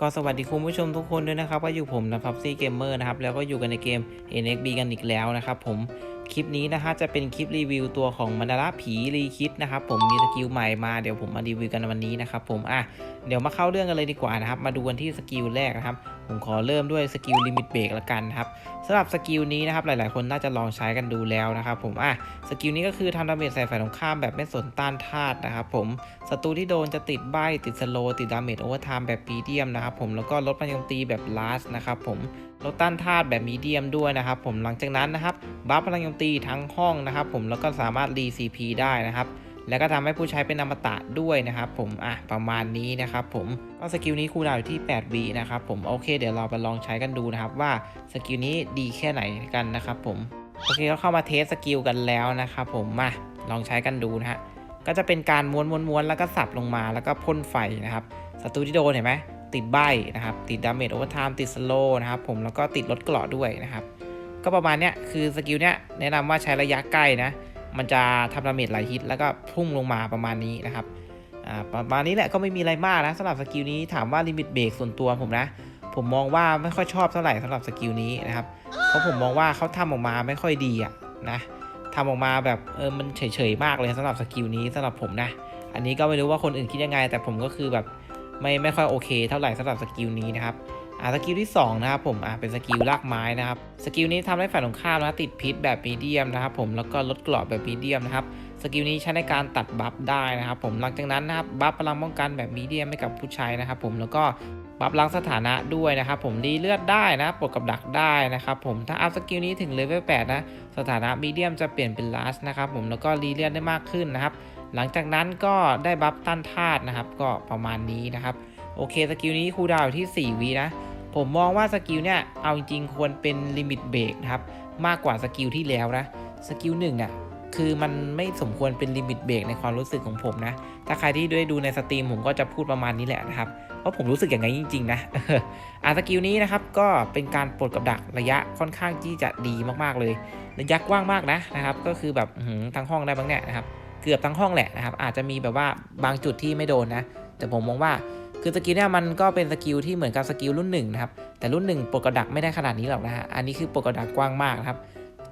ก็สวัสดีคุณผู้ชมทุกคนด้วยนะครับ ก็อยู่ผมนะครับซีเกมเมอร์นะครับ แล้วก็อยู่กันในเกม NXB กันอีกแล้วนะครับผม คลิปนี้นะฮะจะเป็นคลิปรีวิวตัวของมันดาราผีรีคิดนะครับผมมีสกิลใหม่มาเดี๋ยวผมมารีวิวกันวันนี้นะครับผมอะเดี๋ยวมาเข้าเรื่องกันเลยดีกว่านะครับมาดูกันที่สกิลแรกนะครับผมขอเริ่มด้วยสกิลลิมิตเบรกละกันนะครับสำหรับสกิลนี้นะครับหลายๆ คนน่าจะลองใช้กันดูแล้วนะครับผมอะสกิลนี้ก็คือทำดาเมจใส่ฝ่ายตรงข้ามแบบไม่สนต้านธาตุนะครับผมศัตรูที่โดนจะติดใบติดสโลติดดาเมจโอเวอร์ไทม์แบบมีเดียมนะครับผมแล้วก็ลดพลังโจมตีแบบลาสนะครับผมลดต้านธาตุแบบมีเดียมด้วยนะครับ ผมหลังจากนั้นนะครับบัฟพลังโจมตีทั้งห้องนะครับ ผมแล้วก็สามารถรี CP ได้นะครับแล้วก็ทำให้ผู้ใช้เป็นอมตะด้วยนะครับผมอะประมาณนี้นะครับผมก็สกิลนี้คูลดาวอยู่ที่8วินะครับผมโอเคเดี๋ยวเราไปลองใช้กันดูนะครับว่าสกิลนี้ดีแค่ไหนกันนะครับผมโอเคก็เข้ามาเทสสกิลกันแล้วนะครับผมมาลองใช้กันดูนะฮะก็จะเป็นการม้วนม้วนม้วนแล้วก็สับลงมาแล้วก็พ่นไฟนะครับศัตรูที่โดนเห็นไหม ติดใบนะครับ ติดดาเมจโอเวอร์ไทม์ติดสโลนะครับผมแล้วก็ติดลดเกราะด้วยนะครับ ก็ประมาณเนี้ยคือสกิลเนี้ยแนะนำว่าใช้ระยะใกล้นะมันจะทำดาเมจหลายฮิตแล้วก็พุ่งลงมาประมาณนี้นะครับอ่าประมาณนี้แหละก็ไม่มีอะไรมากนะสำหรับสกิลนี้ถามว่าลิมิตเบรกส่วนตัวผมนะ ผมมองว่าไม่ค่อยชอบเท่าไหร่สำหรับสกิลนี้นะครับเพราะผมมองว่าเขาทำออกมาไม่ค่อยดีอะนะทำออกมาแบบเออมันเฉยๆมากเลยสำหรับสกิลนี้สำหรับผมนะ อันนี้ก็ไม่รู้ว่าคนอื่นคิดยังไง แต่ผมก็คือแบบ ไม่ไม่ค่อยโอเคเท่าไหร่สำหรับสกิลนี้นะครับอ่าสกิลที่2นะครับผมอ่าเป็นสกิลลากไม้นะครับสกิลนี้ทำให้ฝ่ายตรงข้ามนะติดพิษแบบมีเดียมนะครับผมแล้วก็ลดกรอบแบบมีเดียมนะครับสกิลนี้ใช้ในการตัดบัฟได้นะครับผมหลังจากนั้นนะครับบัฟพลังป้องกันแบบมีเดียมให้กับผู้ใช้นะครับผมแล้วก็ บัฟล้างสถานะด้วยนะครับผมรีเลือดได้นะปลดกับดักได้นะครับผมถ้าอัพสกิลนี้ถึงเลเวล8นะสถานะมีเดียมจะเปลี่ยนเป็นลาสนะครับผมแล้วก็รีเลือดได้มากขึ้นนะครับหลังจากนั้นก็ได้บัฟต้านธาตุนะครับ ก็ประมาณนี้นะครับโอเคสกิลนี้คูดาวอยู่ที่ 4วินะผมมองว่าสกิลเนี่ยเอาจริงๆควรเป็นลิมิตเบรกนะครับมากกว่าสกิลที่แล้วนะสกิลหนึ่งเนี่ย คือมันไม่สมควรเป็นลิมิตเบรกในความรู้สึกของผมนะ ถ้าใครที่ได้ดูในสตรีมผมก็จะพูดประมาณนี้แหละนะครับ เพราะผมรู้สึกอย่างนั้นจริง ๆ นะอาสกิลนี้นะครับก็เป็นการปลดกับดักระยะค่อนข้างที่จะดีมากๆเลย ระยะกว้างมากนะนะครับ ก็คือแบบทั้งห้องได้บ้างเนี่ยนะครับ เกือบทั้งห้องแหละนะครับ อาจจะมีแบบว่าบางจุดที่ไม่โดนนะ แต่ผมมองว่าคือสกิลเนี่ยมันก็เป็นสกิลที่เหมือนกับสกิลรุ่นหนึ่งนะครับ แต่รุ่นหนึ่งปลดกับดักไม่ได้ขนาดนี้หรอกนะฮะ อันนี้คือปลดกับดักกว้างมากนะครับ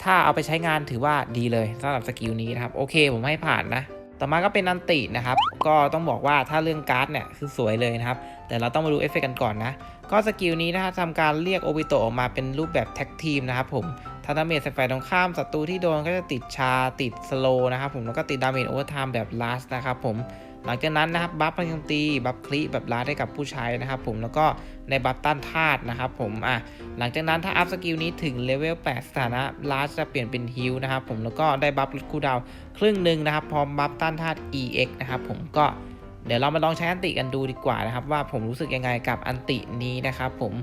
ถ้าเอาไปใช้งานถือว่าดีเลยสำหรับสกิลนี้นะครับ โอเคผมให้ผ่านนะ ต่อมาก็เป็นอันตินะครับ ก็ต้องบอกว่าถ้าเรื่องการ์ดเนี่ยคือสวยเลยนะครับ แต่เราต้องมาดูเอฟเฟกต์กันก่อนนะ ก็สกิลนี้นะครับทำการเรียกโอบิโตออกมาเป็นรูปแบบแท็กทีมนะครับผมถ้าดาเมจใส่ฝ่ายตรงข้ามศัตรูที่โดนก็จะติดชาติดสโลนะครับผมแล้วก็ติดดาเมจโอเวอร์ไทม์แบบลาสนะครับผม หลังจากนั้นนะครับบัฟพลังโจมตีบัฟคลิแบบลาสให้กับผู้ใช้นะครับผมแล้วก็ในบัฟต้านธาตุนะครับผมอะหลังจากนั้นถ้าอัพสกิลนี้ถึงเลเวล8สถานะลาจะเปลี่ยนเป็นฮิลนะครับผมแล้วก็ได้บัฟลดคูดาวครึ่งหนึ่งนะครับพร้อมบัฟต้านธาตุ EX นะครับผมก็เดี๋ยวเรามาลองใช้อันติกันดูดีกว่านะครับ ว่าผมรู้สึกยังไงกับอันตินี้นะครับผม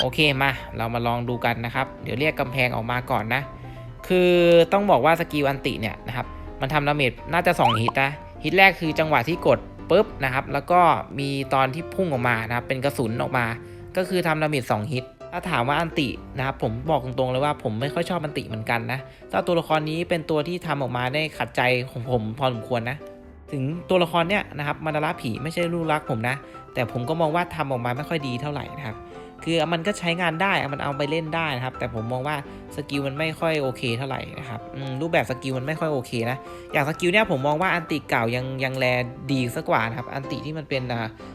โอเคมาเรามาลองดูกันนะครับ เดี๋ยวเรียกกำแพงออกมาก่อนนะ คือต้องบอกว่าสกิลอันติเนี่ยนะครับมันทำดาเมจน่าจะ 2 ฮิตนะ ฮิตแรกคือจังหวะที่กดปุ๊บนะครับ แล้วก็มีตอนที่พุ่งออกมานะครับ เป็นกระสุนออกมา ก็คือทำดาเมจ2ฮิต ถ้าถามว่าอันตินะครับ ผมบอกตรงๆเลยว่าผมไม่ค่อยชอบอันติเหมือนกันนะถ้าตัวละครนี้เป็นตัวที่ทำออกมาได้ขัดใจของผมพอสมควรนะ ถึงตัวละครเนี่ยนะครับมาดาราผีไม่ใช่ลูกรักผมนะ แต่ผมก็มองว่าทำออกมาไม่ค่อยดีเท่าไหร่นะครับ คือมันก็ใช้งานได้มันเอาไปเล่นได้นะครับ แต่ผมมองว่าสกิลมันไม่ค่อยโอเคเท่าไหร่นะครับรูปแบบสกิลมันไม่ค่อยโอเคนะ อย่างสกิลเนี่ยผมมองว่าอันติเก่ายังยังแลดีสักกว่านะครับ อันติที่มันเป็น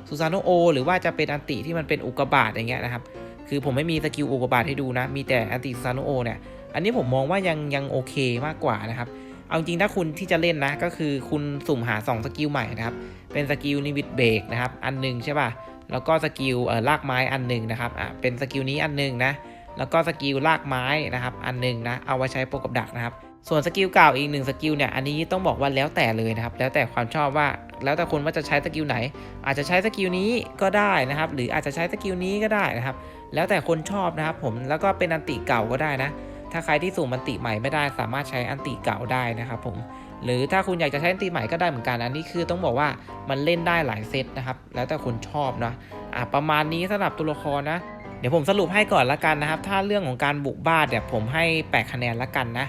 ซูซานโนโอ หรือว่าจะเป็นอันติที่มันเป็นอุกกาบาตอย่างเงี้ยนะครับ คือผมไม่มีสกิลอุกกาบาตให้ดูนะ มีแต่อันติซูซานโนโอเนี่ย อันนี้ผมมองว่ายังยังโอเคมากกว่านะครับ เอาจริงถ้าคุณที่จะเล่นนะ ก็คือคุณสุ่มหา2สกิลใหม่นะครับ เป็นสกิลลิมิตเบรกนะครับ อันหนึงใช่ป่ะ แล้วก็สกิลเอ่อลากไม้อันหนึ่งนะครับอะเป็นสกิลนี้อันหนึ่งนะแล้วก็สกิลลากไม้นะครับอันหนึ่งนะเอาไว้ใช้โปรกับดักนะครับส่วนสกิลเก่าอีกหนึ่งสกิลเนี่ยอันนี้ต้องบอกว่าแล้วแต่เลยนะครับแล้วแต่ความชอบว่าแล้วแต่คนว่าจะใช้สกิลไหน อาจจะใช้สกิลนี้ก็ได้นะครับ หรืออาจจะใช้สกิลนี้ก็ได้นะครับ แล้วแต่คนชอบนะครับผมแล้วก็เป็นอันติเก่าก็ได้นะ ถ้าใครที่สุ่มอันติใหม่ไม่ได้สามารถใช้อันติเก่าได้นะครับผม หรือถ้าคุณอยากจะใช้อันติใหม่ก็ได้เหมือนกันอันนี้คือต้องบอกว่ามันเล่นได้หลายเซตนะครับ แล้วแต่คนชอบนะอะประมาณนี้สำหรับตัวละครนะ เดี๋ยวผมสรุปให้ก่อนละกันนะครับ ถ้าเรื่องของการบุกบ้านเนี่ยผมให้ 8 คะแนนละกันนะ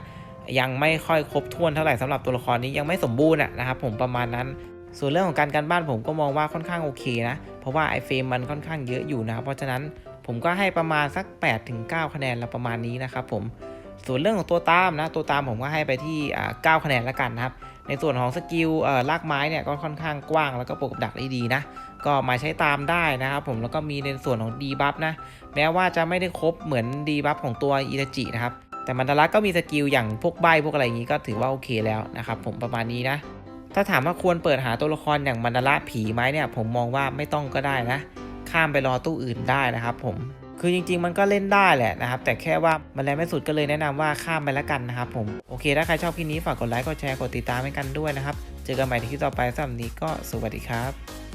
ยังไม่ค่อยครบถ้วนเท่าไหร่สำหรับตัวละครนี้ยังไม่สมบูรณ์นะครับผมประมาณนั้นส่วนเรื่องของการการบ้านผมก็มองว่าค่อนข้างโอเคนะ เพราะว่าไอเฟรมมันค่อนข้างเยอะอยู่นะครับเพราะฉะนั้นผมก็ให้ประมาณสัก8ถึง9คะแนนละประมาณนี้นะครับผม ส่วนเรื่องของตัวตามนะตัวตามผมก็ให้ไปที่อ่า9คะแนนละกันนะครับ ในส่วนของสกิลลากไม้เนี่ยก็ค่อนข้างกว้างแล้วก็ปกกับดักได้ดีนะ ก็มาใช้ตามได้นะครับผมแล้วก็มีในส่วนของดีบัฟนะ แม้ว่าจะไม่ได้ครบเหมือนดีบัฟของตัวอิตาจินะครับแต่มันดาระก็มีสกิลอย่างพวกใบพวกอะไรอย่างนี้ก็ถือว่าโอเคแล้วนะครับผมประมาณนี้นะ ถ้าถามว่าควรเปิดหาตัวละครอย่างมันดาระผีไหมเนี่ยผมมองว่าไม่ต้องก็ได้นะ ข้ามไปรอตู้อื่นได้นะครับผม คือจริง ๆ มันก็เล่นได้แหละนะครับ แต่แค่ว่ามันแรงไม่สุดก็เลยแนะนำว่าข้ามไปแล้วกันนะครับผม โอเค ถ้าใครชอบคลิปนี้ฝากกดไลค์ กดแชร์ กดติดตามให้กันด้วยนะครับ เจอกันใหม่ในคลิปต่อไปสำหรับนี้ก็สวัสดีครับ